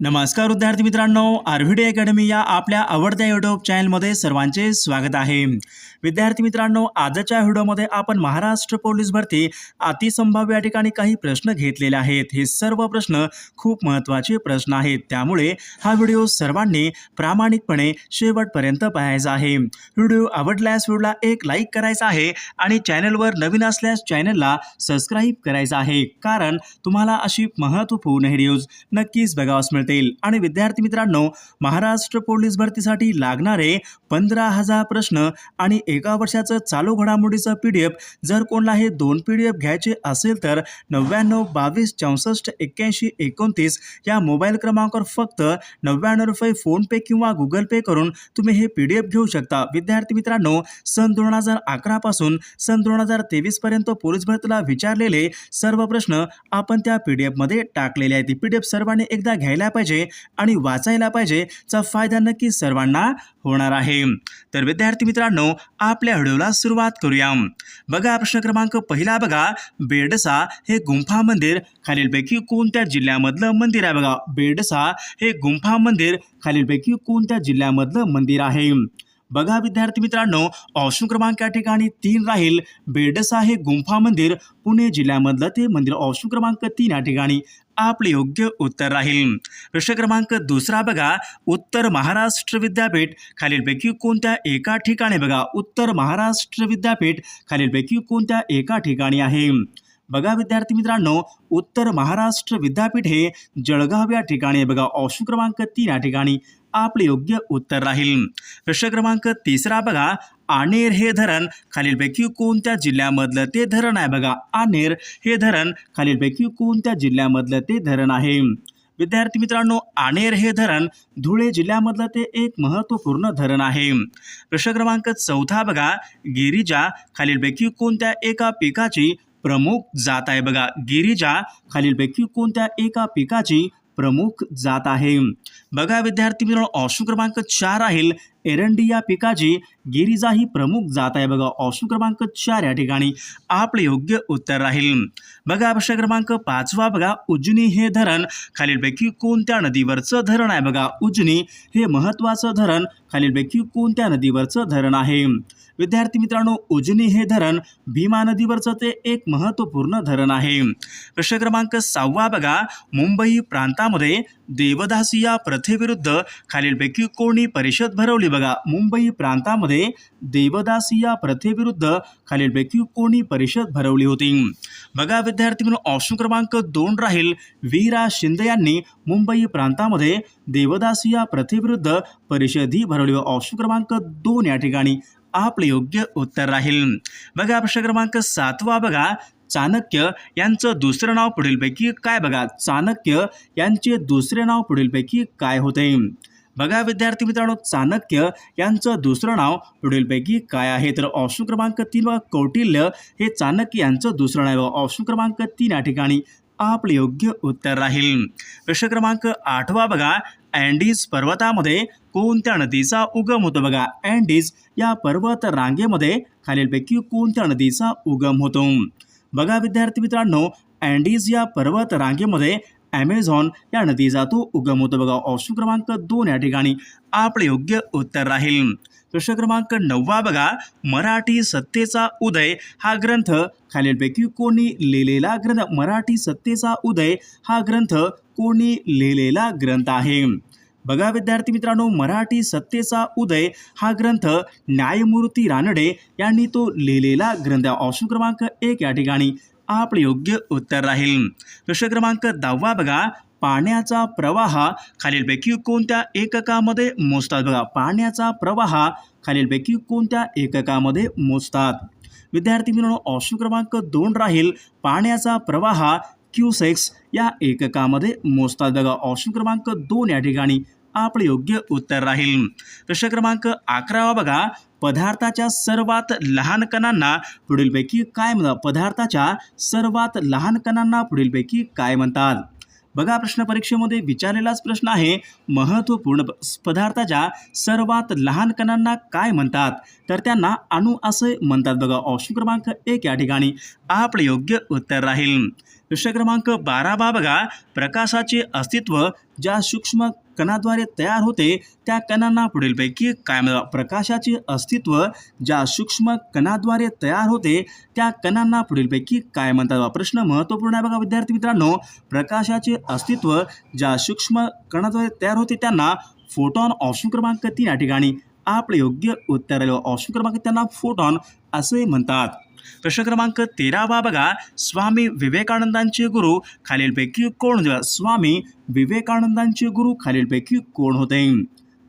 नमस्कार विद्यार्थी मित्रांनो आरव्हीडी अकॅडमी या आपल्या आवडत्या यूट्यूब चॅनलमध्ये सर्वांचे स्वागत आहे. विद्यार्थी मित्रांनो आजच्या व्हिडिओमध्ये आपण महाराष्ट्र पोलीस भरती अतिसंभाव्य या ठिकाणी काही प्रश्न घेतलेले आहेत. हे सर्व प्रश्न खूप महत्त्वाचे प्रश्न आहेत. त्यामुळे हा व्हिडिओ सर्वांनी प्रामाणिकपणे शेवटपर्यंत पाहायचा आहे. व्हिडिओ आवडल्यास व्हिडिओला एक लाईक करायचा आहे आणि चॅनलवर नवीन असल्यास चॅनलला सबस्क्राईब करायचं आहे. कारण तुम्हाला अशी महत्त्वपूर्ण व्हिडिओज नक्कीच बघावास मिळतील आणि विद्यार्थी मित्रांनो महाराष्ट्र पोलीस भरतीसाठी लागणारे पंधरा हजार प्रश्न आणि एका वर्षाचं चालू घडामोडीचं पी डी एफ जर कोणाला हे दोन पी डी एफ घ्यायचे असेल तर नव्याण्णव बावीस चौसष्ट एक्क्याऐंशी एकोणतीस या मोबाईल क्रमांकावर फक्त नव्याण्णव रुपये फोनपे किंवा गुगल पे करून तुम्ही हे पी डी एफ घेऊ शकता. विद्यार्थी मित्रांनो सन दोन हजार अकरापासून सन दोन हजार तेवीसपर्यंत पोलीस भरतीला विचारलेले सर्व प्रश्न आपण त्या पी डी एफमध्ये टाकलेले आहेत. पी डी एफ सर्वांनी एकदा घ्यायला पाहिजे आणि वाचायला पाहिजे चा फायदा नक्की सर्वांना होणार आहे. तर विद्यार्थी मित्रांनो आपल्या व्हिडिओला सुरुवात करूया. बघा प्रश्न क्रमांक पहिला बघा. बेडसा हे गुंफा मंदिर खालीलपैकी कोणत्या जिल्ह्यामधलं मंदिर आहे बघा? बेडसा हे गुंफा मंदिर खालीलपैकी कोणत्या जिल्ह्यामधलं मंदिर आहे? बघा विद्यार्थी मित्रांनो ऑप्शन क्रमांक या ठिकाणी तीन राहील. बेडसा हे गुंफा मंदिर पुणे जिल्ह्यामधलं ते मंदिर. ऑप्शन क्रमांक तीन या ठिकाणी. आपले योग्य उत्तर राहील. प्रश्न क्रमांक दुसरा बघा. उत्तर महाराष्ट्र विद्यापीठ खालीलपैकी कोणत्या एका ठिकाणी बघा. उत्तर महाराष्ट्र विद्यापीठ खालीलपैकी कोणत्या एका ठिकाणी आहे? बघा विद्यार्थी मित्रांनो उत्तर महाराष्ट्र विद्यापीठ हे जळगाव या ठिकाणी बघा ऑप्शन क्रमांक तीन या ठिकाणी. आपले योग्य उत्तर राहील. प्रश्न क्रमांक तिसरा बघा आनेर हे धरण खालीलपैकी कोणत्या जिल्ह्यामधलं ते धरण आहे? बघा आनेर हे धरण खालीलपैकी कोणत्या जिल्ह्यामधलं ते धरण आहे? विद्यार्थी मित्रांनो आनेर हे धरण धुळे जिल्ह्यामधलं ते एक महत्त्वपूर्ण धरण आहे. प्रश्न क्रमांक चौथा बघा गिरिजा खालीलपैकी कोणत्या एका पिकाची प्रमुख जात आहे? बघा गिरिजा खालीलपैकी कोणत्या एका पिकाची प्रमुख जात आहे? बघा विद्यार्थी मित्रांनो ऑप्शन क्रमांक चार राहील एरंडी या पिकाची गिरिजा ही प्रमुख जात आहे बघा. ऑप्शन क्रमांक चार या ठिकाणी आपले योग्य उत्तर राहील. बघा प्रश्न क्रमांक पाचवा बघा. उजनी हे धरण खालीलपैकी कोणत्या नदीवरचं धरण आहे बघा? उजनी हे महत्त्वाचं धरण खालीलपैकी कोणत्या नदीवरचं धरण आहे? विद्यार्थी मित्रांनो उजनी हे धरण भीमा नदीवरचं ते एक महत्त्वपूर्ण धरण आहे. प्रश्न क्रमांक सहावा बघा. मुंबई प्रांतामध्ये देवदासी या प्रथेविरुद्ध खालीलपैकी कोणी परिषद भरवली बघा. मुंबई प्रांतामध्ये देवदासी या प्रथेविरुद्ध खालीलपैकी कोणी परिषद भरवली होती. बघा विद्यार्थी म्हणून ऑप्शन क्रमांक दोन राहील. वीरा शिंदे यांनी मुंबई प्रांतामध्ये देवदासी या प्रथेविरुद्ध परिषद ही भरवली. ऑप्शन क्रमांक दोन या ठिकाणी आपले योग्य उत्तर राहील. बघा प्रश्न क्रमांक सातवा बघा. चाणक्य यांचं दुसरं नाव पुढीलपैकी काय बघा? चाणक्य यांचे दुसरे नाव पुढीलपैकी काय होते? बघा विद्यार्थी मित्रांनो चाणक्य यांचं दुसरं नाव पुढीलपैकी काय आहे? तर ऑप्शन क्रमांक तीन व कौटिल्य हे चाणक्य यांचं दुसरं नाव ऑप्शन क्रमांक तीन या ठिकाणी आपले योग्य उत्तर राहील. प्रश्न क्रमांक आठवा बघा अँडीज पर्वतामध्ये कोणत्या नदीचा उगम होतो? बघा अँडीज या पर्वत रांगेमध्ये खालीलपैकी कोणत्या नदीचा उगम होतो? बघा विद्यार्थी मित्रांनो अँडीज या पर्वत रांगेमध्ये ॲमेझॉन या नदीचा तो उगम होतो. बघा ऑप्शन क्रमांक दोन या ठिकाणी आपले योग्य उत्तर राहील. प्रश्न क्रमांक नववा बघा मराठी सत्तेचा उदय हा ग्रंथ खालीलपैकी कोणी लिहिलेला ग्रंथ मराठी सत्तेचा उदय हा ग्रंथ कोणी लिहिलेला ग्रंथ आहे? बघा विद्यार्थी मित्रांनो मराठी सत्तेचा उदय हा ग्रंथ न्यायमूर्ती रानडे यांनी तो लिहिलेला ग्रंथ ऑप्शन क्रमांक एक या ठिकाणी आपले योग्य उत्तर राहील. प्रश्न क्रमांक दहावा बघा. पाण्याचा प्रवाह खालीलपैकी कोणत्या एककामध्ये मोजतात? बघा पाण्याचा प्रवाह खालीलपैकी कोणत्या एककामध्ये मोजतात? विद्यार्थी मित्रांनो ऑप्शन क्रमांक दोन राहील. पाण्याचा प्रवाह क्यूसेक्स या एककामध्ये मोजतात बघा ऑप्शन क्रमांक दोन या ठिकाणी आपले योग्य उत्तर राहील. प्रश्न क्रमांक अकरावा बघा. पदार्थाच्या सर्वात लहान कणांना पुढीलपैकी काय म्हणतात? पदार्थाच्या सर्वात लहान कणांना पुढीलपैकी काय म्हणतात? बघा प्रश्न परीक्षेमध्ये विचारलेलाच प्रश्न आहे. महत्त्वपूर्ण पदार्थाच्या सर्वात लहान कणांना काय म्हणतात? तर त्यांना अणू असे म्हणतात बघा. ऑप्शन क्रमांक एक या ठिकाणी आपले योग्य उत्तर राहील. प्रश्न क्रमांक बारा बा बघा. प्रकाशाचे अस्तित्व ज्या सूक्ष्म कणाद्वारे तयार होते त्या कणांना पुढीलपैकी काय म्हणतात प्रकाशाचे अस्तित्व ज्या सूक्ष्म कणाद्वारे तयार होते त्या कणांना पुढीलपैकी काय म्हणतात? बा? प्रश्न महत्त्वपूर्ण आहे बघा विद्यार्थी मित्रांनो. प्रकाशाचे अस्तित्व ज्या सूक्ष्म कणाद्वारे तयार होते त्यांना फोटॉन ऑप्शन क्रमांक तीन या ठिकाणी. आपलं योग्य उत्तर आलं. ऑप्शन क्रमांक त्यांना फोटॉन असे म्हणतात. प्रश्न क्रमांक तेरावा बघा. स्वामी विवेकानंदांचे गुरु खालीलपैकी कोण होते? स्वामी विवेकानंदांचे गुरु खालीलपैकी कोण होते?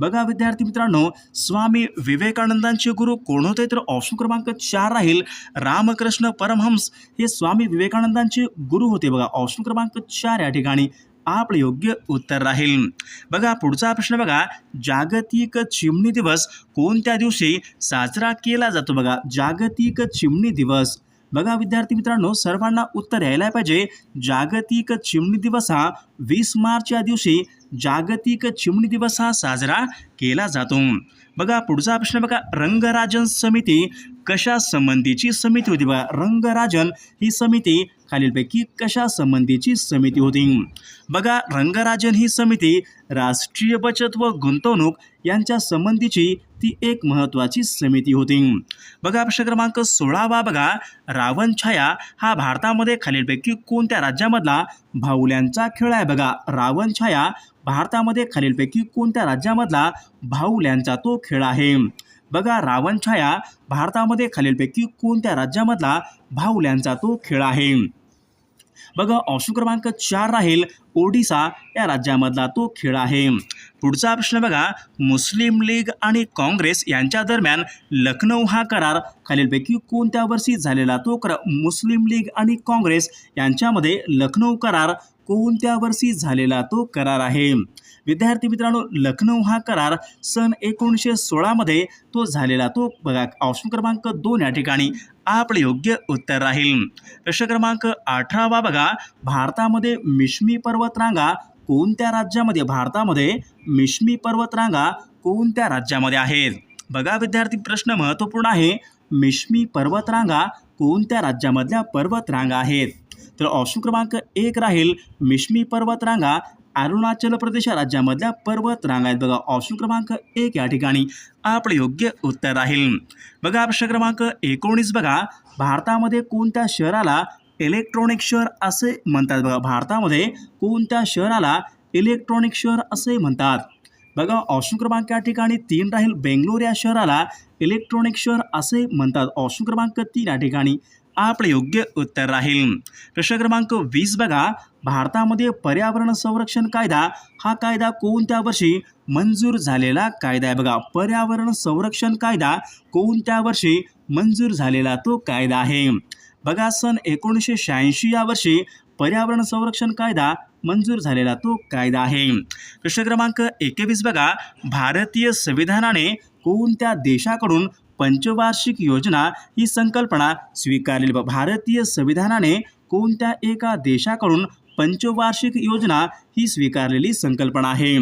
बघा विद्यार्थी मित्रांनो स्वामी विवेकानंदांचे गुरु कोण होते? तर ऑप्शन क्रमांक चार राहील रामकृष्ण परमहंस. हे स्वामी विवेकानंदांचे गुरु होते बघा. ऑप्शन क्रमांक चार या ठिकाणी. आपलं योग्य उत्तर राहील. बघा पुढचा प्रश्न बघा. जागतिक चिमणी दिवस कोणत्या दिवशी साजरा केला जातो बघा? जागतिक चिमणी दिवस. बघा विद्यार्थी मित्रांनो सर्वांना उत्तर यायला पाहिजे. जागतिक चिमणी दिवस हा वीस मार्च या दिवशी जागतिक चिमणी दिवस हा साजरा केला जातो. बघा पुढचा प्रश्न बघा. रंगराजन समिती कशा संबंधीची समिती होती बघा? रंगराजन ही समिती खालीलपैकी कशा संबंधीची समिती होती? बघा रंगराजन ही समिती राष्ट्रीय बचत व गुंतवणूक यांच्या संबंधीची ती एक महत्त्वाची समिती होती. बघा प्रश्न क्रमांक सोळावा बघा. रावण छाया हा भारतामध्ये खालीलपैकी कोणत्या राज्यामधला भाऊल्यांचा खेळ आहे? बघा रावण छाया भारतामध्ये खालीलपैकी कोणत्या राज्यामधला भाऊल्यांचा तो खेळ आहे? बघा रावण छाया भारतामध्ये खालीलपैकी कोणत्या राज्यामधला भाऊल्यांचा तो खेळ आहे? बघा ऑप्शन क्रमांक चार राहील ओडिसा या राज्यामधला तो खेळ आहे. पुढचा प्रश्न बघा मुस्लिम लीग आणि काँग्रेस यांच्या दरम्यान लखनौ हा करार खालीलपैकी कोणत्या वर्षी झालेला तो करार? मुस्लिम लीग आणि काँग्रेस यांच्यामध्ये लखनौ करार कोणत्या वर्षी झालेला तो करार आहे? विद्यार्थी मित्रांनो लखनौ हा करार सन एकोणीसशे सोळामध्ये तो झालेला तो. बघा ऑप्शन क्रमांक दोन या ठिकाणी आपलं योग्य उत्तर राहील. प्रश्न क्रमांक अठरावा बघा. भारतामध्ये मिश्मी पर्वतरांगा कोणत्या राज्यामध्ये? भारतामध्ये मिश्मी पर्वतरांगा कोणत्या राज्यामध्ये आहेत? बघा विद्यार्थी प्रश्न महत्त्वपूर्ण आहे. मिश्मी पर्वतरांगा कोणत्या राज्यामधल्या पर्वतरांगा आहेत? तर ऑप्शन क्रमांक एक राहील मिश्मी पर्वतरांगा. अरुणाचल प्रदेश राज्यामधल्या राज्यामधल्या पर्वतरांगा आहेत बघा. ऑप्शन क्रमांक एक या ठिकाणी. आपलं योग्य उत्तर राहील. बघा प्रश्न क्रमांक एकोणीस बघा. भारतामध्ये कोणत्या शहराला इलेक्ट्रॉनिक शहर असे म्हणतात बघा? भारतामध्ये कोणत्या शहराला इलेक्ट्रॉनिक शहर असे म्हणतात? बघा ऑप्शन क्रमांक या ठिकाणी तीन राहील. बेंगलोर या शहराला इलेक्ट्रॉनिक शहर असे म्हणतात. ऑप्शन क्रमांक तीन या ठिकाणी. आपलं योग्य उत्तर राहील. प्रश्न क्रमांक वीस बघा. भारतामध्ये पर्यावरण संरक्षण कायदा हा कायदा कोणत्या वर्षी मंजूर झालेला कायदा आहे? बघा पर्यावरण संरक्षण कायदा कोणत्या वर्षी मंजूर झालेला तो कायदा आहे? बघा सन एकोणीसशे शहाऐंशी या वर्षी पर्यावरण संरक्षण कायदा मंजूर झालेला तो कायदा आहे. प्रश्न क्रमांक एकवीस बघा. भारतीय संविधानाने कोणत्या देशाकडून पंचवार्षिक योजना ही संकल्पना स्वीकारलेली बघा भारतीय संविधानाने कोणत्या एका देशाकडून पंचवार्षिक योजना ही स्वीकारलेली संकल्पना आहे?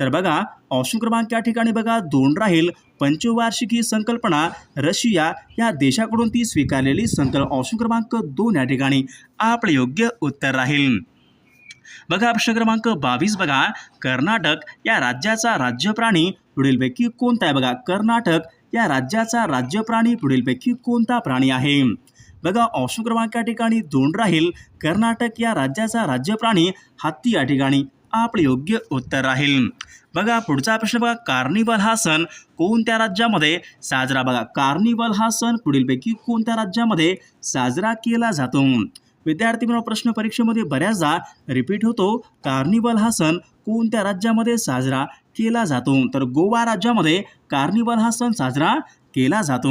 तर बघा ऑप्शन क्रमांक या ठिकाणी बघा दोन राहील. पंचवार्षिक ही संकल्पना रशिया या देशाकडून ती स्वीकारलेली संकल्प ऑप्शन क्रमांक दोन या ठिकाणी. आपलं योग्य उत्तर राहील. बघा प्रश्न क्रमांक बावीस बघा. कर्नाटक या राज्याचा राज्य प्राणी पुढीलपैकी कोणता आहे? बघा कर्नाटक या राज्याचा राज्य प्राणी पुढीलपैकी कोणता प्राणी आहे? बघा ऑप्शन क्रमांक या ठिकाणी दोन राहील. कर्नाटक या राज्याचा राज्य प्राणी हत्ती या ठिकाणी आपलं योग्य उत्तर राहील. बघा पुढचा प्रश्न बघा कार्निवल हा सण कोणत्या राज्यामध्ये साजरा? बघा कार्निवल हा सण पुढीलपैकी कोणत्या राज्यामध्ये साजरा केला जातो? विद्यार्थी मित्रांनो प्रश्न परीक्षेमध्ये बऱ्याचदा रिपीट होतो. कार्निवल हा सण कोणत्या राज्यामध्ये साजरा केला जातो. तर गोवा राज्यामध्ये कार्निवल हा सण साजरा केला जातो.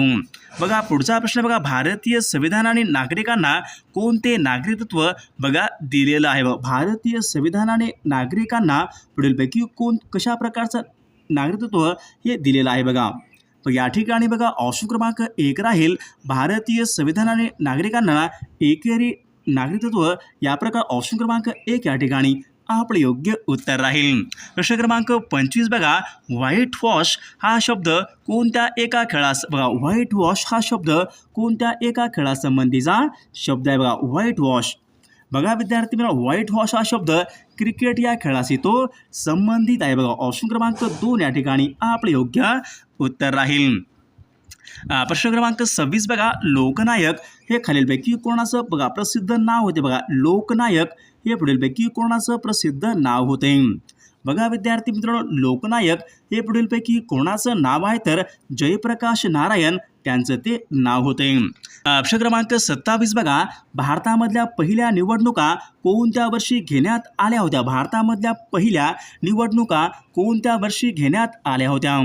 बघा पुढचा प्रश्न बघा. भारतीय संविधानाने नागरिकांना कोणते नागरिकत्व बघा दिलेलं आहे? भारतीय संविधानाने नागरिकांना पुढीलपैकी कोण कशा प्रकारचं नागरिकत्व हे दिलेलं आहे बघा? तर या ठिकाणी बघा ऑप्शन क्रमांक एक राहील. भारतीय संविधानाने नागरिकांना एकेरी नागरिकत्व या प्रकार ऑप्शन क्रमांक एक या ठिकाणी आपलं योग्य उत्तर राहील. प्रश्न क्रमांक पंचवीस बघा. व्हाईट वॉश हा शब्द कोणत्या एका खेळास बघा व्हाईट वॉश हा शब्द कोणत्या एका खेळासंबंधीचा शब्द आहे बघा. व्हाईट वॉश बघा विद्यार्थी मित्र व्हाईट वॉश हा शब्द क्रिकेट या खेळाशी तो संबंधित आहे बघा. ऑप्शन क्रमांक दोन या ठिकाणी आपले योग्य उत्तर राहील. प्रश्न क्रमांक सव्वीस बघा. लोकनायक हे खालीलपैकी कोणाचं बघा प्रसिद्ध नाव होते बघा. लोकनायक हे पुढीलपैकी कोणाचं प्रसिद्ध नाव होते? बघा विद्यार्थी मित्रांनो लोकनायक हे पुढीलपैकी कोणाचं नाव आहे? तर जयप्रकाश नारायण त्यांचं ते नाव होते. अक्ष क्रमांक सत्तावीस बघा. भारतामधल्या पहिल्या निवडणुका कोणत्या वर्षी घेण्यात आल्या होत्या? भारतामधल्या पहिल्या निवडणुका कोणत्या वर्षी घेण्यात आल्या होत्या?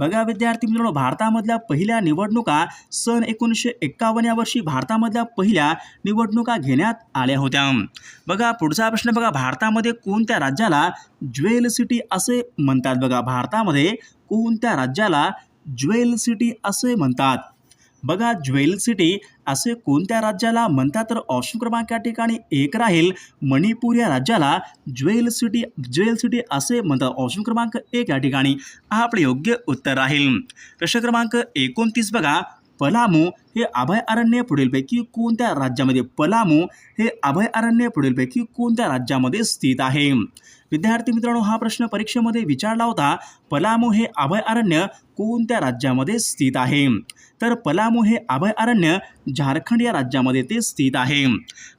बघा विद्यार्थी मित्रांनो भारतामधल्या पहिल्या निवडणुका सन एकोणीसशे एक्कावन्न या वर्षी भारतामधल्या पहिल्या निवडणुका घेण्यात आल्या होत्या. बघा पुढचा प्रश्न बघा भारतामध्ये कोणत्या राज्याला ज्वेल सिटी असे म्हणतात? बघा भारतामध्ये कोणत्या राज्याला ज्वेल सिटी असे म्हणतात? बघा ज्वेल सिटी असे कोणत्या राज्याला म्हणतात? तर ऑप्शन क्रमांक या ठिकाणी एक राहील. मणिपूर या राज्याला ज्वेल सिटी ज्वेल सिटी असे म्हणतात. ऑप्शन क्रमांक एक या ठिकाणी. हा आपले योग्य उत्तर राहील. प्रश्न क्रमांक एकोणतीस बघा. पलामू हे अभयारण्य पुढीलपैकी कोणत्या राज्यामध्ये पलामू हे अभयारण्य पुढीलपैकी कोणत्या राज्यामध्ये स्थित आहे? विद्यार्थी मित्रांनो हा प्रश्न परीक्षेमध्ये विचारला होता पलामू हे अभयारण्य कोणत्या राज्यामध्ये स्थित आहे? तर पलामू हे अभयारण्य झारखंड या राज्यामध्ये ते स्थित आहे.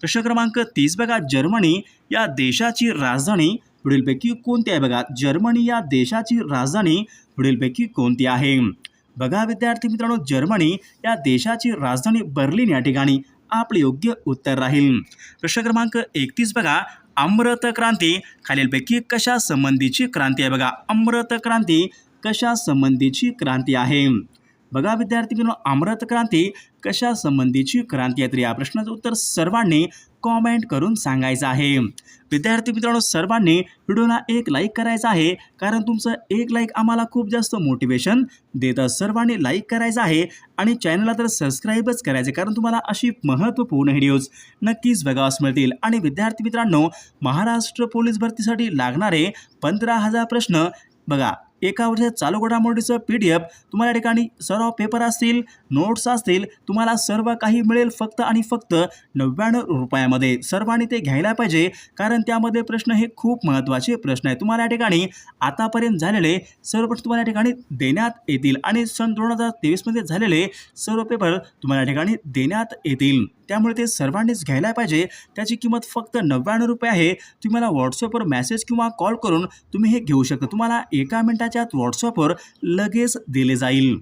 प्रश्न क्रमांक तीस बघा जर्मनी या देशाची राजधानी पुढीलपैकी कोणती आहे बघा जर्मनी या देशाची राजधानी पुढीलपैकी कोणती आहे? बघा विद्यार्थी मित्रांनो जर्मनी या देशाची राजधानी बर्लिन या ठिकाणी आपले योग्य उत्तर राहील. प्रश्न क्रमांक एकतीस बघा अमृत क्रांती. खालीलपैकी कशा संबंधीची क्रांती आहे बघा अमृत क्रांती कशा संबंधीची क्रांती आहे? बघा विद्यार्थी मित्रांनो अमृत क्रांती कशा संबंधीची क्रांती आहे? तर या प्रश्नाचं उत्तर सर्वांनी कॉमेंट करून सांगायचं आहे. विद्यार्थी मित्रांनो सर्वांनी व्हिडिओला एक लाईक करायचं आहे कारण तुमचं एक लाईक आम्हाला खूप जास्त मोटिवेशन देतं. सर्वांनी लाईक करायचं आहे आणि चॅनलला तर सबस्क्राईबच करायचं आहे कारण तुम्हाला अशी महत्त्वपूर्ण व्हिडिओज नक्कीच बघावास मिळतील. आणि विद्यार्थी मित्रांनो महाराष्ट्र पोलीस भरतीसाठी लागणारे पंधरा हजार प्रश्न बघा. एका वर्षात चालू घडामोडीचं पी डी एफ तुम्हाला या ठिकाणी सर्व पेपर असतील नोट्स असतील तुम्हाला सर्व काही मिळेल फक्त आणि फक्त नव्याण्णव रुपयामध्ये. सर्वांनी ते घ्यायला पाहिजे कारण त्यामध्ये प्रश्न हे खूप महत्त्वाचे प्रश्न आहे तुम्हाला या ठिकाणी आतापर्यंत झालेले सर्व प्रश्न तुम्हाला या ठिकाणी देण्यात येतील. आणि सन दोन हजार तेवीसमध्ये झालेले सर्व पेपर तुम्हाला या ठिकाणी देण्यात येतील. त्यामुळे ते सर्वांनीच घ्यायला पाहिजे. त्याची किंमत फक्त नव्याण्णव रुपये आहे. तुम्ही मला व्हॉट्सअपवर मेसेज किंवा कॉल करून तुम्ही हे घेऊ शकता. तुम्हाला एका मिनिटाच्या आत व्हॉट्सअपवर लगेच दिले जाईल.